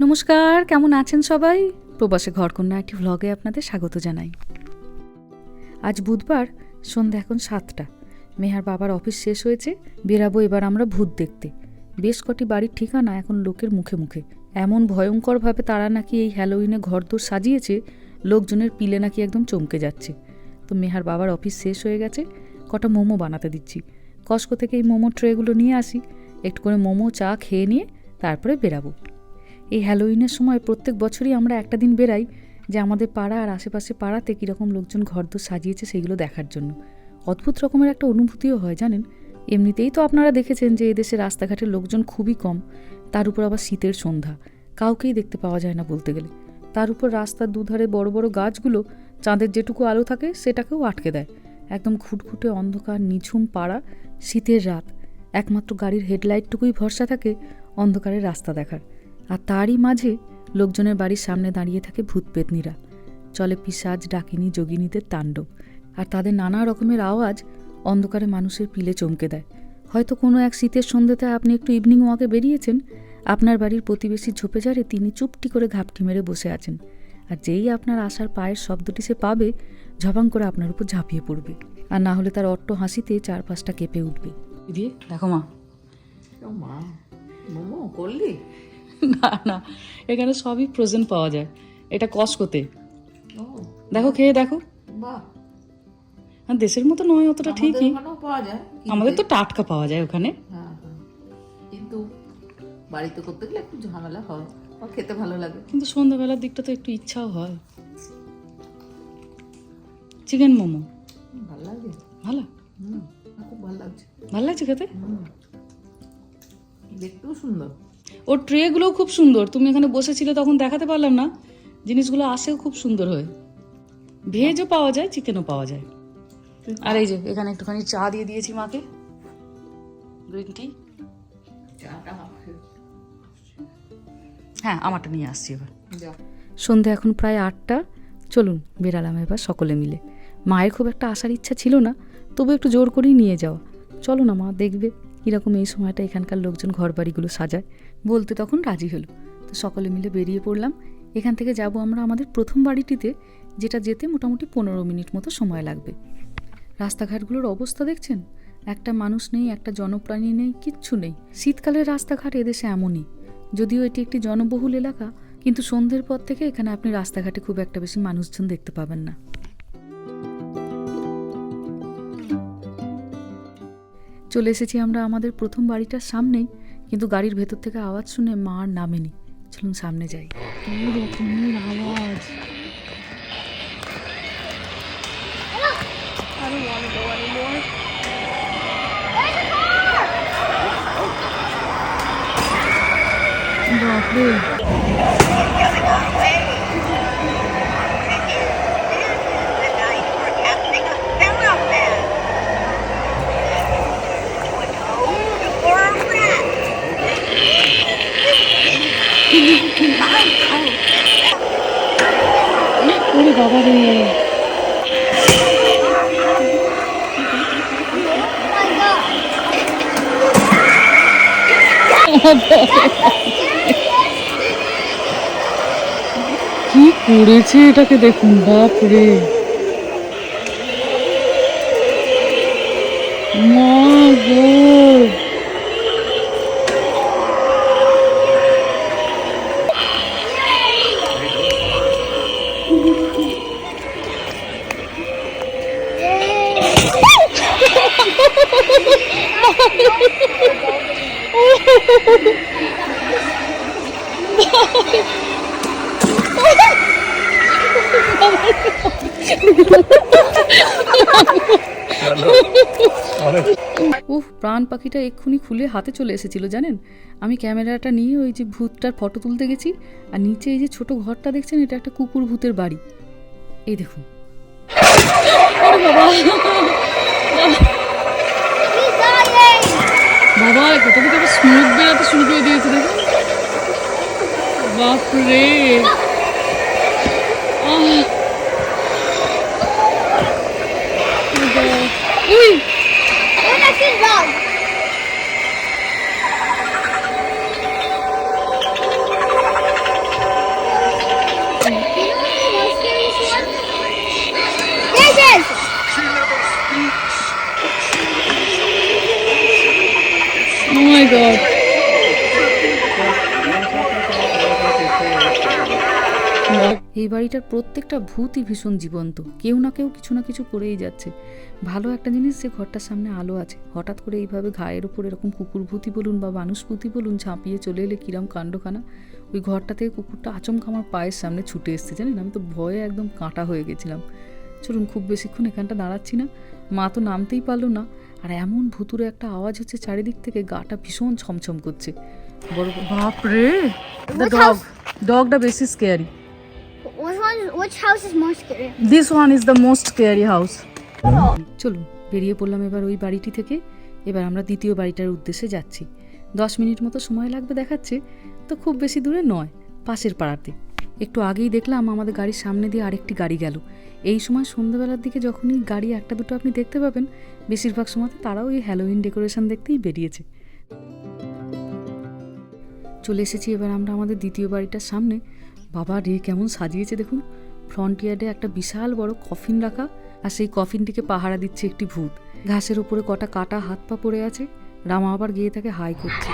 নমস্কার, কেমন আছেন সবাই? প্রবাসে ঘরকন্যা একটি ভ্লগে আপনাদের স্বাগত জানাই। আজ বুধবার সন্ধ্যা এখন সাতটা। মেহার বাবার অফিস শেষ হয়েছে, বেরাবো এবার আমরা ভূত দেখতে। বেশ কটি বাড়ির ঠিকানা এখন লোকের মুখে মুখে। এমন ভয়ঙ্করভাবে তারা নাকি এই হ্যালোউইনে ঘরদোর সাজিয়েছে, লোকজনের পিলে নাকি একদম চমকে যাচ্ছে। তো মেহার বাবার অফিস শেষ হয়ে গেছে, কটা মোমো বানাতে দিচ্ছি। কস্কো থেকে এই মোমো ট্রেগুলো নিয়ে আসি, একটু করে মোমো, চা খেয়ে নিয়ে তারপরে বেরাবো। এই হ্যালোউইনের সময় প্রত্যেক বছরই আমরা একটা দিন বেরাই যে আমাদের পাড়া আর আশেপাশে পাড়াতে কীরকম লোকজন ঘরদোর সাজিয়েছে সেইগুলো দেখার জন্য। অদ্ভুত রকমের একটা অনুভূতিও হয়, জানেন? এমনিতেই তো আপনারা দেখেছেন যে এদেশে রাস্তাঘাটের লোকজন খুবই কম, তার উপর আবার শীতের সন্ধ্যা, কাউকেই দেখতে পাওয়া যায় না বলতে গেলে। তার উপর রাস্তার দুধারে বড় বড় গাছগুলো, চাঁদের যেটুকু আলো থাকে সেটাকেও আটকে দেয়। একদম খুটখুটে অন্ধকার, নিঝুম পাড়া, শীতের রাত। একমাত্র গাড়ির হেডলাইটটুকুই ভরসা থাকে অন্ধকারের রাস্তা দেখার। আর তারই মাঝে লোকজনের বাড়ির সামনে দাঁড়িয়ে থাকে ভূত পেতনিরা। চলে পিসাজ ডাকিনী যোগিনীদের তাণ্ডব। আর তাদের নানা রকমের আওয়াজ অন্ধকারে মানুষের পিলে চমকে দেয়। হয়তো কোনো এক শীতের সন্ধ্যেতে আপনি একটু ইভিনিং ওয়াকে বেরিয়েছেন আপনার বাড়ির প্রতিবেশী ঝোপে ঝাড়ে তিনি চুপটি করে ঘাপটি মেরে বসে আছেন। আর যেই আপনার আসার পায়ের শব্দটি সে পাবে ঝপাং করে আপনার উপর ঝাঁপিয়ে পড়বে। আর না হলে তার অট্ট হাসিতে চারপাশটা কেঁপে উঠবে। দিয়ে দেখো মা। মা মোমো করলি? না না। এখানে সবই ফ্রোজেন পাওয়া যায়। এটা কসকোতে দেখো খেয়ে দেখো। বাহ। আর দেশের মতো নয় অতটা ঠিকই। আমাদের তো টাটকা পাওয়া যায় ওখানে। হ্যাঁ হ্যাঁ। কিন্তু বাড়িতে করতে গেলে একটু ঝামেলা হয়। খেতে ভালো লাগে। কিন্তু সন্ধ্যাবেলার দিকটা তো একটু ইচ্ছাও হয়। চিকেন মোমো। ভালো লাগে। ভালো? খুব ভালো লাগছে। ভালো লাগছে খেতে? দেখতেও সুন্দর। ওর ট্রেগুলোও খুব সুন্দর। তুমি এখানে বসেছিলে তখন দেখাতে পারলাম না। জিনিসগুলো আসেও খুব সুন্দর হয়। ভেজও পাওয়া যায় চিকেনও পাওয়া যায়। আর এই যে এখানে একটুখানি চা দিয়ে দিয়েছি মাকে। গ্রিন টি হ্যাঁ আমারটা নিয়ে আসছি এবার। যা সন্ধে এখন প্রায় আটটা। চলুন বেরালাম এবার সকলে মিলে। মায়ের খুব একটা আসার ইচ্ছা ছিল না তবু একটু জোর করেই নিয়ে যাওয়া। চলো না মা দেখবে কীরকম এই সময়টা এখানকার লোকজন ঘর বাড়িগুলো সাজায়। বলতে তখন রাজি হলো। তো সকলে মিলে বেরিয়ে পড়লাম। এখান থেকে যাব আমরা আমাদের প্রথম বাড়িটিতে, যেটা যেতে মোটামুটি পনেরো মিনিট মতো সময় লাগবে। রাস্তাঘাটগুলোর অবস্থা দেখছেন? একটা মানুষ নেই, একটা জনপ্রাণী নেই, কিচ্ছু নেই। শীতকালের রাস্তাঘাট এদেশে এমনই। যদিও এটি একটি জনবহুল এলাকা, কিন্তু সন্ধ্যের পর থেকে এখানে আপনি রাস্তাঘাটে খুব একটা বেশি মানুষজন দেখতে পাবেন না। চলে এসেছি আমরা আমাদের প্রথম বাড়িটার সামনেই। কিন্তু গাড়ির ভেতর থেকে আওয়াজ শুনে মা আর নামেনি। চলুন সামনে যাই। আওয়াজ বাবা রে কি করেছে এটাকে দেখুন বাপ রে মা গো উফ প্রাণ পাখিটা এক্ষুনি খুলে হাতে চলে এসেছিল, জানেন? আমি ক্যামেরাটা নিয়ে ওই যে ভূতটার ফটো তুলতে গেছি, আর নিচে এই যে ছোট ঘরটা দেখছেন, এটা একটা কুকুর ভূতের বাড়ি। এই দেখুন। বাবা। বাবা কোথা থেকে একটা স্মোক বেরোতে শুরু করে দিয়েছে দেখুন বাপরে। উই! এই বাড়িটার প্রত্যেকটা ভূতই ভীষণ জীবন্ত। কেউ না কেউ কিছু না কিছু করেই যাচ্ছে। ভালো একটা জিনিস যে ঘরটার সামনে আলো আছে। হঠাৎ করে এইভাবে ঘায়ের ওপর এরকম কুকুর ভূতি বলুন বা মানুষ ভূতি বলুন ঝাঁপিয়ে চলে এলে কিরম কাণ্ডখানা। ওই ঘরটা থেকে কুকুরটা আচমকা আমার পায়ের সামনে ছুটে এসছে জানেন? আমি তো ভয়ে একদম কাঁটা হয়ে গেছিলাম। চলুন খুব বেশিক্ষণ এখানটা দাঁড়াচ্ছি না। মা তো নামতেই পারল না। আর এমন ভুতুরে একটা আওয়াজ হচ্ছে চারিদিক থেকে গাটা ভীষণ ছমছম করছে। বড় বাপরে! The dog? ডগটা বেশি scary one? Which house is more scary? This one is the most scary house চলুন বেরিয়ে পড়লাম এবার ওই বাড়িটি থেকে। এবার আমরা দ্বিতীয় বাড়িটার উদ্দেশ্যে যাচ্ছি। দশ মিনিট মতো সময় লাগবে দেখাচ্ছে তো খুব বেশি দূরে নয় পাশের পাড়াতে। একটু আগেই দেখলাম আমাদের গাড়ির সামনে দিয়ে আরেকটি গাড়ি গেল। এই সময় সন্ধ্যাবেলার দিকে যখনই গাড়ি একটা দুটো আপনি দেখতে পাবেন বেশিরভাগ সময়তে তারাও এই হ্যালোইন ডেকোরেশন দেখতেই বেরিয়েছে। চলে এসেছি এবার আমরা আমাদের দ্বিতীয় বাড়িটার সামনে। বাবা রে কেমন সাজিয়েছে দেখুন ফ্রন্ট ইয়ার্ডে একটা বিশাল বড় কফিন রাখা আর সেই কফিনটিকে পাহারা দিচ্ছে একটি ভূত ঘাসের উপরে কটা কাটা হাত পা পড়ে আছে রামা আবার গিয়ে তাকে হাই করছে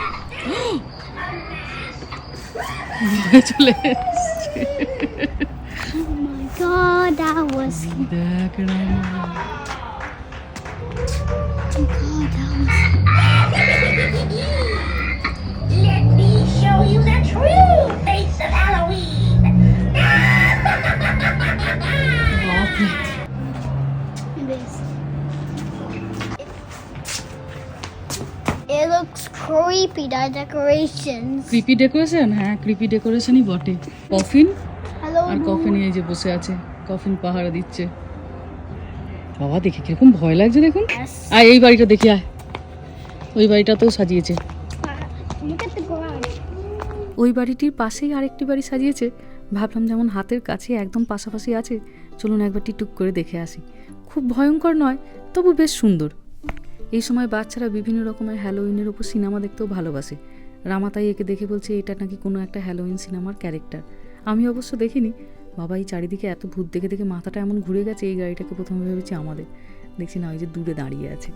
চলে এসছে। God, that was. দেখ Rama god, that was. Let me show you the true creepy, the decorations. Creepy decoration হ্যাঁ ক্রিপি ডেকোরেশনই বটে। কফিন আর কফিন এই যে বসে আছে কফিন পাহারা দিচ্ছে। বাবা দেখে কীরকম ভয় লাগছে দেখুন। আয় এই বাড়িটা দেখি আয়। ওই বাড়িটাতেও সাজিয়েছে. ওই বাড়িটির পাশেই আরেকটি বাড়ি সাজিয়েছে। ভাবলাম যেমন হাতের কাছে একদম পাশাপাশি আছে চলুন একবার টিটুক করে দেখে আসি। খুব ভয়ঙ্কর নয় তবু বেশ সুন্দর। এই সময় বাচ্চারা বিভিন্ন রকমের হ্যালোইনের ওপর সিনেমা দেখতেও ভালোবাসে। রামাতাই একে দেখে বলছে এটা নাকি কোনো একটা হ্যালোইন সিনেমার ক্যারেক্টার? আমি অবশ্য দেখিনি। বাবা এই চারিদিকে এত ভূত দেখে দেখে মাথাটা এমন ঘুরে গেছে এই গাড়িটাকে প্রথমে ভেবেছি আমাদের। দেখছি না ওই যে দূরে দাঁড়িয়ে আছে.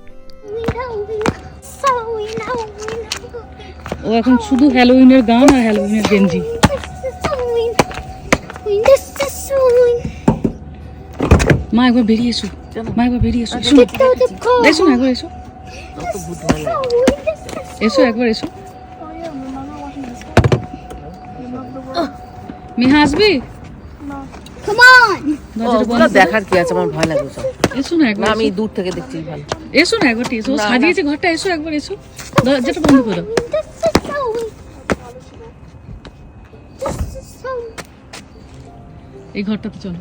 ও এখন শুধু হ্যালোইনের গান আর হ্যালোইনের গেঞ্জি. মা একবার বেরিয়ে এসো। মা একবার বেরিয়ে এসো। এসো. এসো না একবার এসো This is Halloween. This is এসো একবার এসো. মেহা আসবি। দেখার কি আছে? আমার ভয় এসো না একবার আমি দূর থেকে দেখছি ভালো। এসো না একবার এসো। সাজিয়েছে ঘরটা এসো একবার এসো। দরজাটা বন্ধ করো. এই ঘরটাতে চলো।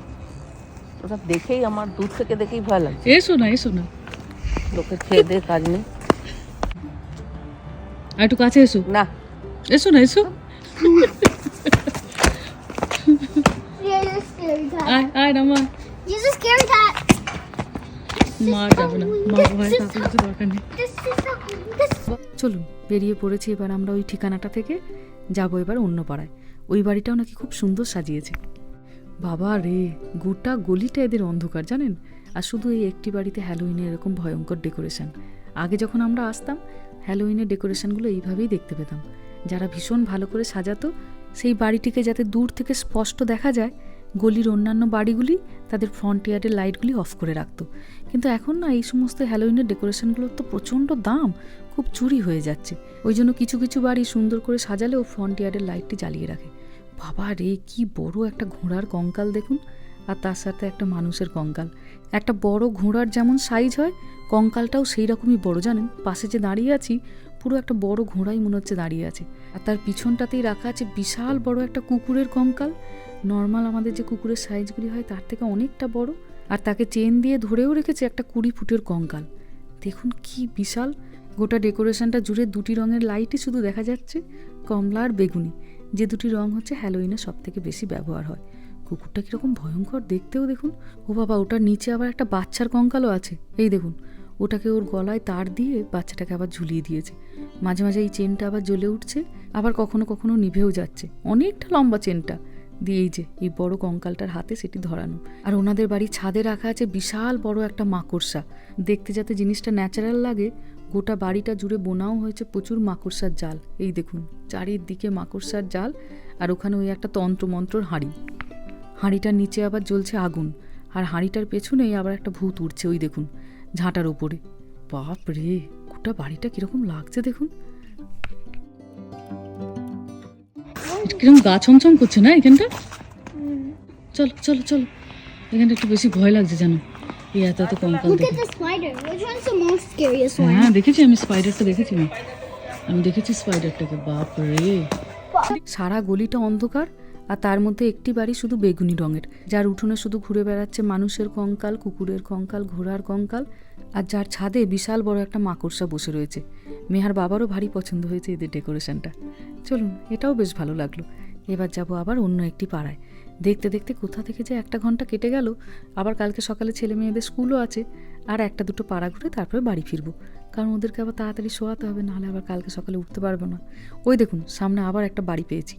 ওটা দেখেই আমার দূর থেকে দেখেই ভয় লাগে এসো না এসো না। লোকে খেয়ে দিয়ে কাজ নেই। আর একটু কাছে এসো। না। এসো না এসো. আয় আয় না মা চলুন বেরিয়ে পড়েছি এবার আমরা ওই ঠিকানাটা থেকে যাব এবার অন্য পাড়ায়। ওই বাড়িটাও নাকি খুব সুন্দর সাজিয়েছে। বাবা রে গোটা গলিটা এদের অন্ধকার জানেন? আর শুধু এই একটি বাড়িতে হ্যালোইনে এরকম ভয়ঙ্কর ডেকোরেশন আগে যখন আমরা আসতাম হ্যালোইনের ডেকোরেশনগুলো এইভাবেই দেখতে পেতাম। যারা ভীষণ ভালো করে সাজাতো, সেই বাড়িটিকে যাতে দূর থেকে স্পষ্ট দেখা যায়, গলির অন্যান্য বাড়িগুলি তাদের ফ্রন্ট ইয়ার্ডের লাইটগুলি অফ করে রাখতো। কিন্তু এখন না, এই সমস্ত হ্যালোইনের ডেকোরেশনগুলোর তো প্রচণ্ড দাম, খুব চুরি হয়ে যাচ্ছে। ওই জন্য কিছু কিছু বাড়ি সুন্দর করে সাজালেও ফ্রন্ট ইয়ার্ডের লাইটটি জ্বালিয়ে রাখে। বাবা রে, কি বড় একটা ঘোড়ার কঙ্কাল দেখুন, আর তার সাথে একটা মানুষের কঙ্কাল। একটা বড় ঘোড়ার যেমন সাইজ হয়, কঙ্কালটাও সেই রকমই বড়, জানেন? পাশে যে দাঁড়িয়ে আছি, পুরো একটা বড় ঘোড়াই মনে হচ্ছে দাঁড়িয়ে আছে। আর তার পিছনটাতেই রাখা আছে বিশাল বড় একটা কুকুরের কঙ্কাল। নর্মাল আমাদের যে কুকুরের সাইজগুলি হয়, তার থেকে অনেকটা বড়। আর তাকে চেন দিয়ে ধরেও রেখেছে একটা কুড়ি ফুটের কঙ্কাল। দেখুন কি বিশাল! গোটা ডেকোরেশনটা জুড়ে দুটি রঙের লাইটই শুধু দেখা যাচ্ছে, কমলা আর বেগুনি। যে দুটি রং হচ্ছে হ্যালোইনে সব থেকে বেশি ব্যবহার হয়। কুকুরটা কীরকম ভয়ঙ্কর দেখতেও দেখুন। ও বাবা, ওটার নিচে আবার একটা বাচ্চার কঙ্কালও আছে। এই দেখুন, ওটাকে ওর গলায় তার দিয়ে বাচ্চাটাকে আবার ঝুলিয়ে দিয়েছে। মাঝে মাঝে এই চেনটা আবার জ্বলে উঠছে, আবার কখনো কখনো নিভেও যাচ্ছে। অনেকটা লম্বা চেনটা। দিয়ে এই যে, এই বড় কঙ্কালটার হাতে সেটি ধরানো। আর ওনাদের বাড়ির ছাদে রাখা আছে বিশাল বড় একটা মাকড়সা। দেখতে যাতে জিনিসটা ন্যাচারাল লাগে, গোটা বাড়িটা জুড়ে বোনাও হয়েছে প্রচুর মাকড়সার জাল। এই দেখুন, চারিদিকে মাকড়সার জাল, আর ওখানে ওই একটা তন্ত্রমন্ত্রর হাঁড়ি। হাঁড়িটার নিচে আবার জ্বলছে আগুন আর হাঁড়িটার পেছনেই আবার একটা ভূত উঠছে ওই দেখুন ঝাঁটার ওপরে। বাপ রে গোটা বাড়িটা কীরকম লাগছে দেখুন। কীরকম গা ছমছম করছে না এখানটা? চলো চলো চলো। এখানটা একটু বেশি ভয় লাগছে জানো এই এত এত কঙ্কাল? হ্যাঁ দেখেছি আমি স্পাইডারটা দেখেছি আমি। দেখেছি স্পাইডারটাকে বাপ রে। সারা গলিটা অন্ধকার আর তার মধ্যে একটি বাড়ি শুধু বেগুনি রঙের, যার উঠোনে শুধু ঘুরে বেড়াচ্ছে মানুষের কঙ্কাল, কুকুরের কঙ্কাল, ঘোড়ার কঙ্কাল, আর যার ছাদে বিশাল বড় একটা মাকড়সা বসে রয়েছে। মেহার বাবারও ভারী পছন্দ হয়েছে এদের ডেকোরেশনটা। চলুন, এটাও বেশ ভালো লাগল। এবার যাব আবার অন্য একটি পাড়ায়। দেখতে দেখতে কোথা থেকে যে একটা ঘণ্টা কেটে গেল, আবার কালকে সকালে ছেলে মেয়েদের স্কুলও আছে, আর একটা দুটো পাড়া ঘুরে তারপরে বাড়ি ফিরবো। কারণ ওদেরকে আবার তাড়াতাড়ি শোয়াতে হবে, নাহলে আবার কালকে সকালে উঠতে পারব না। ওই দেখুন, সামনে আবার একটা বাড়ি পেয়েছি।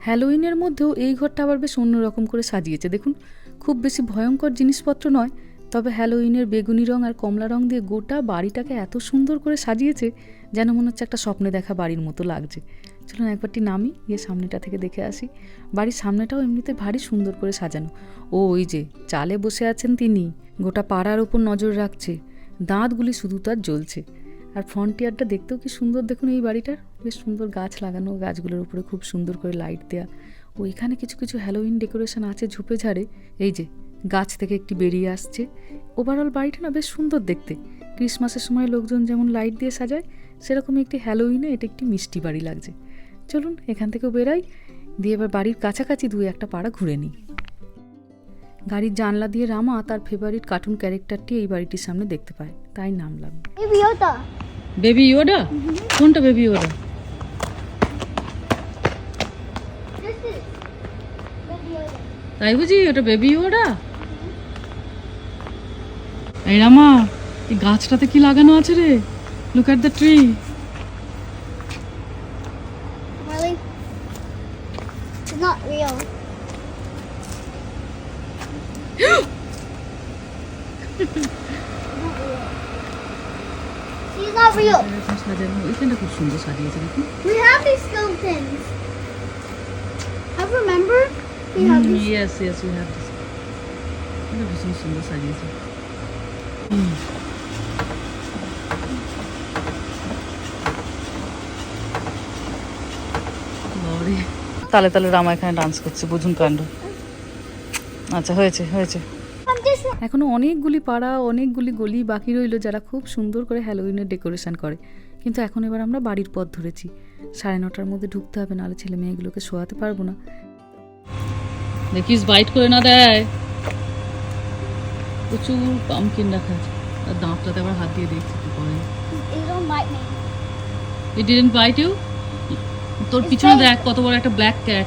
হ্যালোইনের মধ্যেও এই ঘরটা আবার বেশ অন্যরকম করে সাজিয়েছে। দেখুন, খুব বেশি ভয়ঙ্কর জিনিসপত্র নয়, তবে হ্যালোইনের বেগুনি রং আর কমলা রং দিয়ে গোটা বাড়িটাকে এত সুন্দর করে সাজিয়েছে যেন মনে হচ্ছে একটা স্বপ্নে দেখা বাড়ির মতো লাগছে। চলুন একবারটি নামি, গিয়ে সামনেটা থেকে দেখে আসি। বাড়ির সামনেটাও এমনিতে ভারী সুন্দর করে সাজানো। ও, ওই যে, চালে বসে আছেন তিনি। গোটা পাড়ার ওপর নজর রাখছে। দাঁতগুলি শুধু তার জ্বলছে। আর ফ্রন্টিয়ারটা দেখতেও কি সুন্দর দেখুন এই বাড়িটার? বেশ সুন্দর গাছ লাগানো, গাছগুলোর উপরে খুব সুন্দর করে লাইট দেওয়া ওইখানে কিছু কিছু হ্যালোইন ডেকোরেশন আছে ঝুপে ঝাড়ে। এই যে, গাছ থেকে একটি বেরিয়ে আসছে। ওভারঅল বাড়িটা না বেশ সুন্দর দেখতে। ক্রিসমাসের সময় লোকজন যেমন লাইট দিয়ে সাজায়, সেরকমই একটি হ্যালোইনে এটা একটি মিষ্টি বাড়ি লাগছে। চলুন এখান থেকেও বেরাই। দিয়ে এবার বাড়ির কাছাকাছি দুই একটা পাড়া ঘুরে নিই। গাড়ির জানলা দিয়ে রামা তার ফেভারিট কার্টুন ক্যারেক্টারটি এই বাড়িটির সামনে দেখতে পায়। তাই নামলাম. বেবি ইয়োডা কোনটা বেবি ইয়োডা. তাই বুঝি ওটা বেবি ইয়োডা এই রামা এই গাছটাতে কি লাগানো আছে রে? Look at the tree She's not real. সাজানো এখানটা খুব সুন্দর সাজিয়েছে দেখুন We have these skeletons. Have remember? We have these. Yes yes we have this এটা ভীষণ সুন্দর সাজিয়েছে হুম। বাবারে। তালে তালে রামা এখানে ডান্স করছে বুঝুন কাণ্ড আচ্ছা হয়েছে হয়েছে। I'm just. এখনও অনেকগুলি পাড়া অনেকগুলি গলি বাকি রইল যারা খুব সুন্দর করে হ্যালোউইনের ডেকোরেশন করে। কিন্তু এখন এবার আমরা বাড়ির পথ ধরেছি। সাড়ে নটার মধ্যে ঢুকতে হবে নাহলে ছেলে মেয়েগুলোকে শোয়াতে পারব না। দেখিস বাইট করে না দেয়। প্রচুর পামকিন রাখা আছে। আর দাঁতটাতে আবার হাত দিয়ে দেখছি কি করে। ইট ডিডেন্ট বাইট ইউ তোর পিছনে দেখ কত বড় একটা ব্ল্যাক ক্যাট